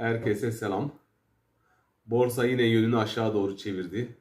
Herkese selam. Borsa yine yönünü aşağı doğru çevirdi.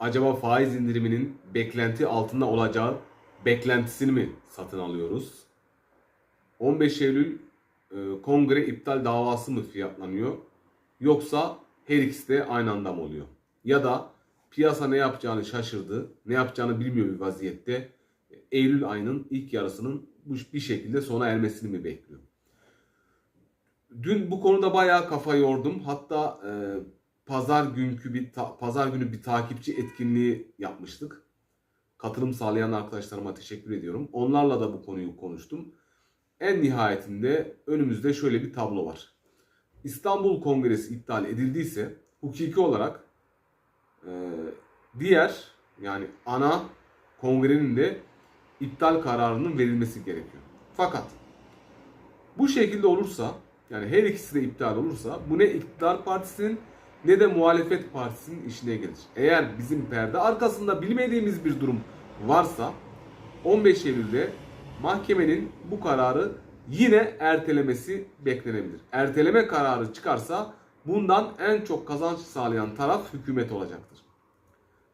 Acaba faiz indiriminin beklenti altında olacağı beklentisini mi satın alıyoruz? 15 Eylül e, kongre iptal davası mı fiyatlanıyor? Yoksa her ikisi de aynı anda mı oluyor? Ya da piyasa ne yapacağını şaşırdı, ne yapacağını bilmiyor bir vaziyette. Eylül ayının ilk yarısının bir şekilde sona ermesini mi bekliyor? Dün bu konuda bayağı kafa yordum. Hatta e, pazar günkü bir ta- pazar günü bir takipçi etkinliği yapmıştık. Katılım sağlayan arkadaşlarıma teşekkür ediyorum. Onlarla da bu konuyu konuştum. En nihayetinde önümüzde şöyle bir tablo var. İstanbul Kongresi iptal edildiyse hukuki olarak e, diğer yani ana kongrenin de iptal kararının verilmesi gerekiyor. Fakat bu şekilde olursa yani her ikisi de iptal olursa bu ne iktidar partisinin ne de muhalefet partisinin işine gelir. Eğer bizim perde arkasında bilmediğimiz bir durum varsa 15 Eylül'de mahkemenin bu kararı yine ertelemesi beklenebilir. Erteleme kararı çıkarsa bundan en çok kazanç sağlayan taraf hükümet olacaktır.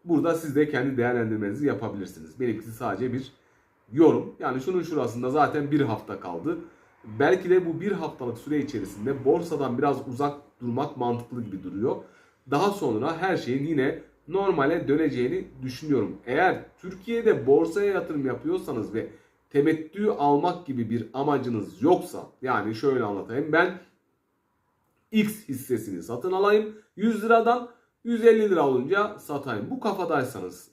Burada siz de kendi değerlendirmenizi yapabilirsiniz. Benimkisi sadece bir yorum. Yani şunun şurasında zaten bir hafta kaldı. Belki de bu bir haftalık süre içerisinde borsadan biraz uzak durmak mantıklı gibi duruyor. Daha sonra her şeyin yine normale döneceğini düşünüyorum. Eğer Türkiye'de borsaya yatırım yapıyorsanız ve temettü almak gibi bir amacınız yoksa yani şöyle anlatayım ben X hissesini satın alayım 100 liradan 150 lira olunca satayım. Bu kafadaysanız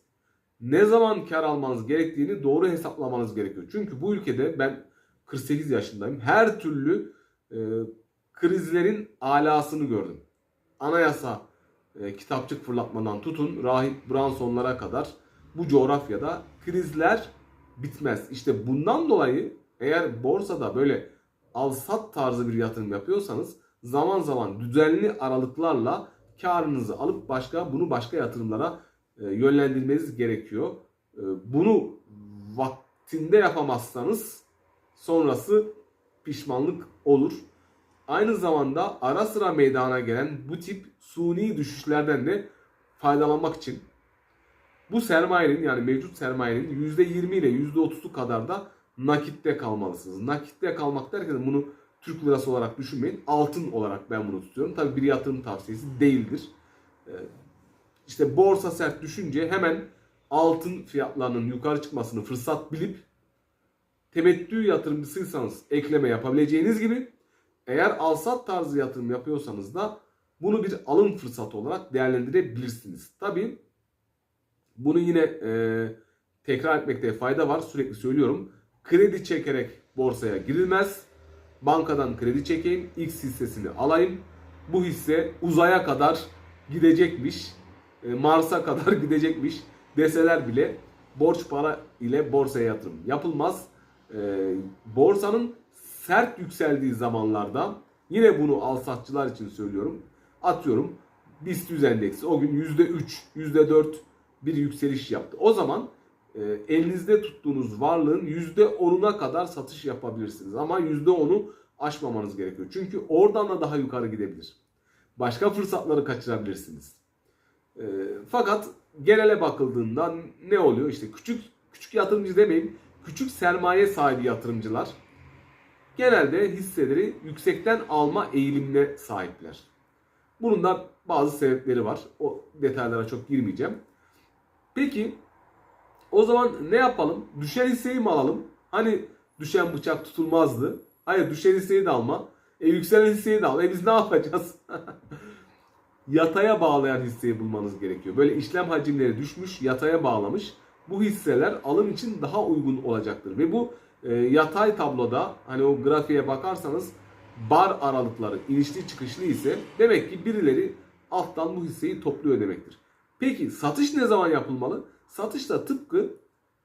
ne zaman kar almanız gerektiğini doğru hesaplamanız gerekiyor. Çünkü bu ülkede ben 48 yaşındayım. Her türlü e, krizlerin alasını gördüm. Anayasa e, kitapçık fırlatmadan tutun rahip Branson'lara kadar bu coğrafyada krizler bitmez. İşte bundan dolayı eğer borsada böyle al sat tarzı bir yatırım yapıyorsanız zaman zaman düzenli aralıklarla karınızı alıp başka bunu başka yatırımlara e, yönlendirmeniz gerekiyor. E, bunu vaktinde yapamazsanız sonrası pişmanlık olur. Aynı zamanda ara sıra meydana gelen bu tip suni düşüşlerden de faydalanmak için bu sermayenin yani mevcut sermayenin %20 ile %30'u kadar da nakitte kalmalısınız. Nakitte kalmak derken bunu Türk lirası olarak düşünmeyin. Altın olarak ben bunu tutuyorum. Tabii bir yatırım tavsiyesi değildir. Ee, İşte borsa sert düşünce hemen altın fiyatlarının yukarı çıkmasını fırsat bilip temettü yatırımcısıysanız ekleme yapabileceğiniz gibi eğer alsat tarzı yatırım yapıyorsanız da bunu bir alım fırsatı olarak değerlendirebilirsiniz. Tabii bunu yine e, tekrar etmekte fayda var. Sürekli söylüyorum. Kredi çekerek borsaya girilmez. Bankadan kredi çekeyim. X hissesini alayım. Bu hisse uzaya kadar gidecekmiş. e, Mars'a kadar gidecekmiş deseler bile borç para ile borsaya yatırım yapılmaz. E, borsanın sert yükseldiği zamanlarda yine bunu al satçılar için söylüyorum. Atıyorum BIST 100 endeksi o gün %3, %4 bir yükseliş yaptı. O zaman e, elinizde tuttuğunuz varlığın %10'una kadar satış yapabilirsiniz. Ama %10'u aşmamanız gerekiyor. Çünkü oradan da daha yukarı gidebilir. Başka fırsatları kaçırabilirsiniz. E, fakat genele bakıldığında ne oluyor? İşte küçük küçük yatırımcı demeyeyim, küçük sermaye sahibi yatırımcılar genelde hisseleri yüksekten alma eğilimine sahipler. Bunun da bazı sebepleri var. O detaylara çok girmeyeceğim. Peki o zaman ne yapalım? Düşen hisseyi mi alalım? Hani düşen bıçak tutulmazdı. Hayır düşen hisseyi de alma. E yükselen hisseyi de al. E biz ne yapacağız? yataya bağlayan hisseyi bulmanız gerekiyor. Böyle işlem hacimleri düşmüş, yataya bağlamış. Bu hisseler alım için daha uygun olacaktır. Ve bu e, yatay tabloda hani o grafiğe bakarsanız bar aralıkları inişli çıkışlı ise demek ki birileri alttan bu hisseyi topluyor demektir. Peki satış ne zaman yapılmalı? Satış da tıpkı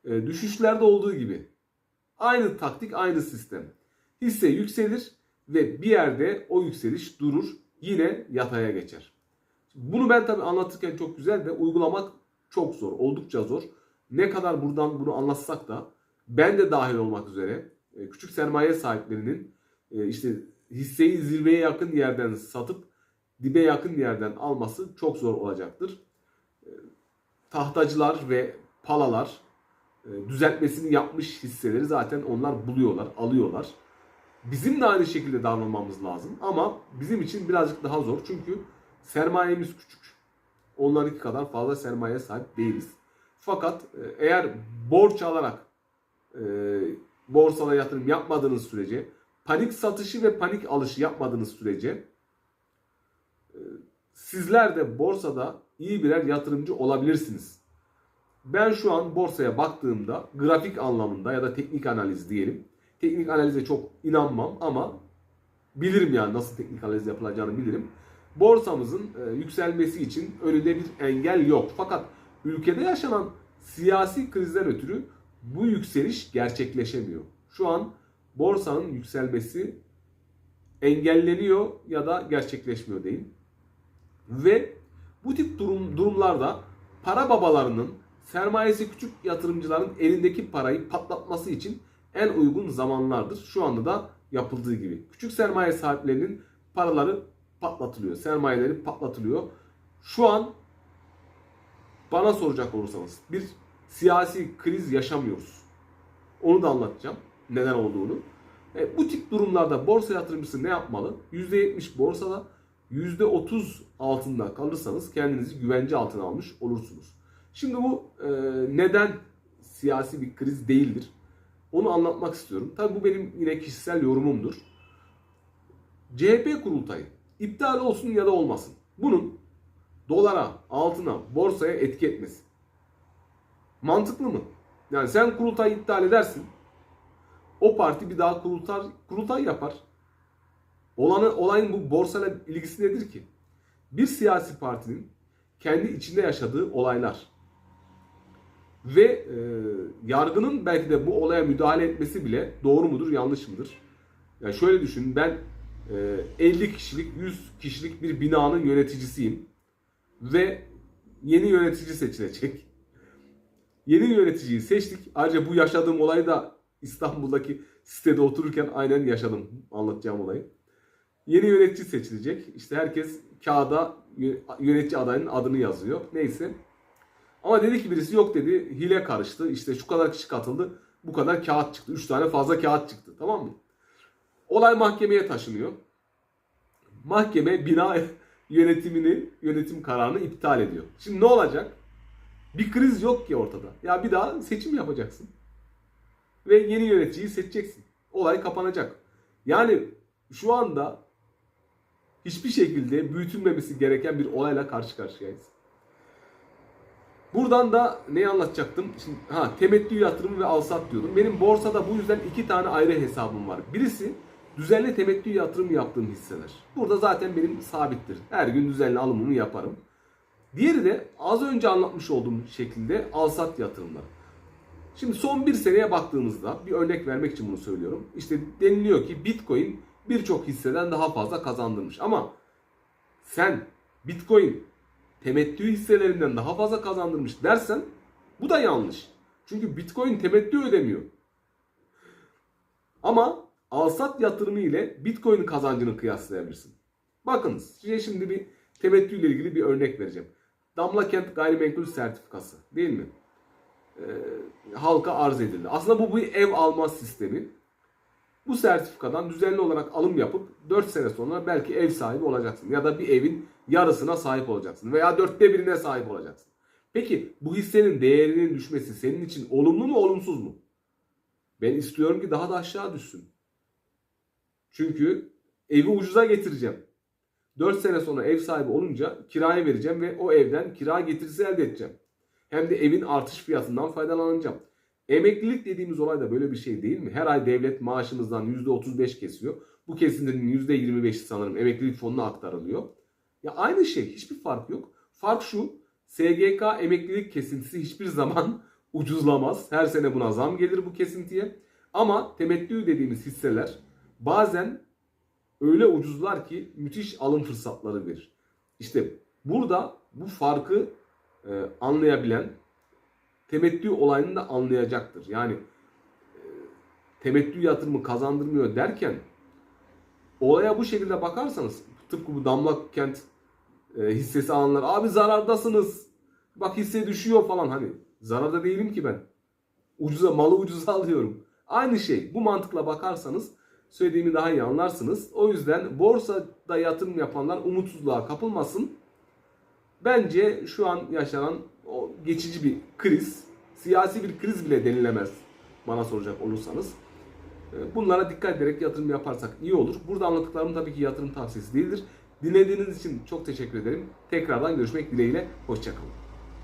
e, düşüşlerde olduğu gibi. Aynı taktik, aynı sistem. Hisse yükselir ve bir yerde o yükseliş durur. Yine yataya geçer. Bunu ben tabi anlatırken çok güzel de uygulamak çok zor. Oldukça zor. Ne kadar buradan bunu anlatsak da ben de dahil olmak üzere e, küçük sermaye sahiplerinin e, işte hisseyi zirveye yakın yerden satıp dibe yakın yerden alması çok zor olacaktır. E, Tahtacılar ve palalar düzeltmesini yapmış hisseleri zaten onlar buluyorlar, alıyorlar. Bizim de aynı şekilde davranmamız lazım ama bizim için birazcık daha zor çünkü sermayemiz küçük. Onlarınki kadar fazla sermaye sahip değiliz. Fakat e, eğer borç alarak e, borsada yatırım yapmadığınız sürece, panik satışı ve panik alışı yapmadığınız sürece e, sizler de borsada iyi birer yatırımcı olabilirsiniz. Ben şu an borsaya baktığımda grafik anlamında ya da teknik analiz diyelim. Teknik analize çok inanmam ama bilirim yani nasıl teknik analiz yapılacağını bilirim. Borsamızın e, yükselmesi için önünde bir engel yok. Fakat ülkede yaşanan siyasi krizden ötürü bu yükseliş gerçekleşemiyor. Şu an borsanın yükselmesi engelleniyor ya da gerçekleşmiyor değil. Ve bu tip durum, durumlarda para babalarının sermayesi küçük yatırımcıların elindeki parayı patlatması için en uygun zamanlardır. Şu anda da yapıldığı gibi. Küçük sermaye sahiplerinin paraları patlatılıyor. Sermayeleri patlatılıyor. Şu an bana soracak olursanız bir siyasi kriz yaşamıyoruz. Onu da anlatacağım. Neden olduğunu. E, bu tip durumlarda borsa yatırımcısı ne yapmalı? %70 borsada %30 altında kalırsanız kendinizi güvence altına almış olursunuz. Şimdi bu e, neden siyasi bir kriz değildir? Onu anlatmak istiyorum. Tabi bu benim yine kişisel yorumumdur. CHP kurultayı iptal olsun ya da olmasın. Bunun dolara, altına, borsaya etki etmesi. Mantıklı mı? Yani sen kurultayı iptal edersin. O parti bir daha kurultay, kurultay yapar. Olanı, olayın bu borsayla ilgisi nedir ki? Bir siyasi partinin kendi içinde yaşadığı olaylar ve e, yargının belki de bu olaya müdahale etmesi bile doğru mudur, yanlış mıdır? Yani şöyle düşün, ben e, 50 kişilik, 100 kişilik bir binanın yöneticisiyim ve yeni yönetici seçilecek. Yeni yöneticiyi seçtik. Ayrıca bu yaşadığım olayı da İstanbul'daki sitede otururken aynen yaşadım anlatacağım olayı. Yeni yönetici seçilecek. İşte herkes kağıda yönetici adayının adını yazıyor. Neyse. Ama dedi ki birisi yok dedi. Hile karıştı. İşte şu kadar kişi katıldı. Bu kadar kağıt çıktı. 3 tane fazla kağıt çıktı. Tamam mı? Olay mahkemeye taşınıyor. Mahkeme bina yönetimini, yönetim kararını iptal ediyor. Şimdi ne olacak? Bir kriz yok ki ortada. Ya bir daha seçim yapacaksın. Ve yeni yöneticiyi seçeceksin. Olay kapanacak. Yani şu anda hiçbir şekilde büyütülmemesi gereken bir olayla karşı karşıyayız. Buradan da neyi anlatacaktım? Şimdi, ha, temettü yatırımı ve alsat diyordum. Benim borsada bu yüzden iki tane ayrı hesabım var. Birisi düzenli temettü yatırım yaptığım hisseler. Burada zaten benim sabittir. Her gün düzenli alımını yaparım. Diğeri de az önce anlatmış olduğum şekilde alsat yatırımlar. Şimdi son bir seneye baktığımızda bir örnek vermek için bunu söylüyorum. İşte deniliyor ki Bitcoin birçok hisseden daha fazla kazandırmış. Ama sen Bitcoin temettü hisselerinden daha fazla kazandırmış dersen bu da yanlış. Çünkü Bitcoin temettü ödemiyor. Ama alsat yatırımı ile Bitcoin kazancını kıyaslayabilirsin. Bakınız size şimdi bir temettü ile ilgili bir örnek vereceğim. Damla Kent Gayrimenkul Sertifikası değil mi? Ee, halka arz edildi. Aslında bu bir ev alma sistemi. Bu sertifikadan düzenli olarak alım yapıp 4 sene sonra belki ev sahibi olacaksın. Ya da bir evin yarısına sahip olacaksın. Veya dörtte birine sahip olacaksın. Peki bu hissenin değerinin düşmesi senin için olumlu mu olumsuz mu? Ben istiyorum ki daha da aşağı düşsün. Çünkü evi ucuza getireceğim. 4 sene sonra ev sahibi olunca kiraya vereceğim ve o evden kira getirisi elde edeceğim. Hem de evin artış fiyatından faydalanacağım. Emeklilik dediğimiz olay da böyle bir şey değil mi? Her ay devlet maaşımızdan %35 kesiyor. Bu kesintinin %25'i sanırım emeklilik fonuna aktarılıyor. Ya aynı şey hiçbir fark yok. Fark şu SGK emeklilik kesintisi hiçbir zaman ucuzlamaz. Her sene buna zam gelir bu kesintiye. Ama temettü dediğimiz hisseler bazen öyle ucuzlar ki müthiş alım fırsatları verir. İşte burada bu farkı e, anlayabilen temettü olayını da anlayacaktır. Yani e, temettü yatırımı kazandırmıyor derken olaya bu şekilde bakarsanız tıpkı bu Damla Kent e, hissesi alanlar abi zarardasınız. Bak hisse düşüyor falan hani zararda değilim ki ben. Ucuza malı ucuza alıyorum. Aynı şey. Bu mantıkla bakarsanız söylediğimi daha iyi anlarsınız. O yüzden borsada yatırım yapanlar umutsuzluğa kapılmasın. Bence şu an yaşanan o geçici bir kriz, siyasi bir kriz bile denilemez bana soracak olursanız. E, Bunlara dikkat ederek yatırım yaparsak iyi olur. Burada anlattıklarım tabii ki yatırım tavsiyesi değildir. Dinlediğiniz için çok teşekkür ederim. Tekrardan görüşmek dileğiyle. Hoşçakalın.